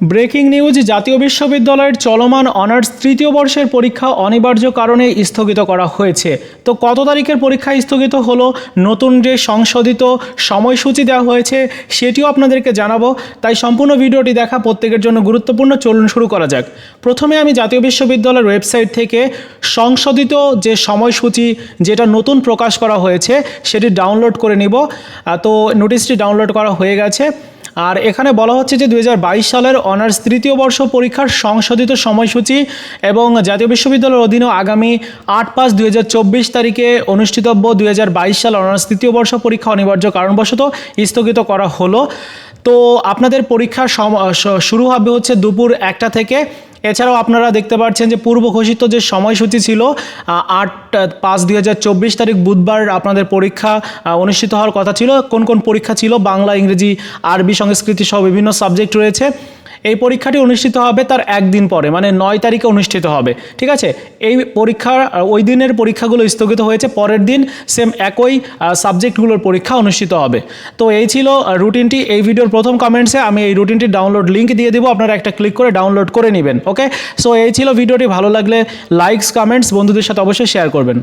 Breaking news, জাতীয় বিশ্ববিদ্যালয়ের চলমান অনার্স তৃতীয় বর্ষের পরীক্ষা অনিবার্য কারণে স্থগিত করা হয়েছে। তো কত তারিখের পরীক্ষা স্থগিত হলো? নতুন যে সংশোধিত সময়সূচি দেওয়া হয়েছে, সেটিও আপনাদেরকে জানাব। তাই সম্পূর্ণ ভিডিওটি দেখা প্রত্যেকের জন্য গুরুত্বপূর্ণ। চলুন শুরু করা যাক। প্রথমে আমি জাতীয় বিশ্ববিদ্যালয়ের ওয়েবসাইট থেকে সংশোধিত যে সময়সূচি যেটা নতুন প্রকাশ করা হয়েছে, সেটি ডাউনলোড করে নিব। তো নোটিশটি ডাউনলোড করা হয়ে গেছে। আর এখানে বলা হচ্ছে যে দুই হাজার বাইশ সালের অনার্স তৃতীয় বর্ষ পরীক্ষার সংশোধিত সময়সূচি এবং জাতীয় বিশ্ববিদ্যালয়ের অধীনে আগামী আট পাঁচ দুই তারিখে অনুষ্ঠিতব্য দুই সাল অনার্স তৃতীয় বর্ষ পরীক্ষা অনিবার্য কারণবশত স্থগিত করা হলো। তো আপনাদের পরীক্ষা শুরু হবে হচ্ছে দুপুর একটা থেকে এছাড়াও আপনারা দেখতে পাচ্ছেন যে পূর্ব ঘোষিত যে সময়সূচি ছিল আট, পাঁচ দুই তারিখ বুধবার আপনাদের পরীক্ষা অনুষ্ঠিত হওয়ার কথা ছিল। কোন কোন পরীক্ষা ছিল? বাংলা, ইংরেজি, আরবি, সংস্কৃতি সহ বিভিন্ন সাবজেক্ট রয়েছে। এই পরীক্ষাটি অনুষ্ঠিত হবে তার একদিন পরে মানে নয় তারিখে অনুষ্ঠিত হবে, ঠিক আছে? এই পরীক্ষা, ওই দিনের পরীক্ষাগুলো স্থগিত হয়েছে, পরের দিন সেম একই সাবজেক্টগুলোর পরীক্ষা অনুষ্ঠিত হবে। তো এই ছিল রুটিনটি এই ভিডিওর প্রথম কমেন্টসে আমি এই রুটিনটির ডাউনলোড লিঙ্ক দিয়ে দেবো, আপনারা একটা ক্লিক করে ডাউনলোড করে নেবেন ওকে সো এই ছিল ভিডিওটি ভালো লাগলে লাইকস কমেন্টস বন্ধুদের সাথে অবশ্যই শেয়ার করবেন।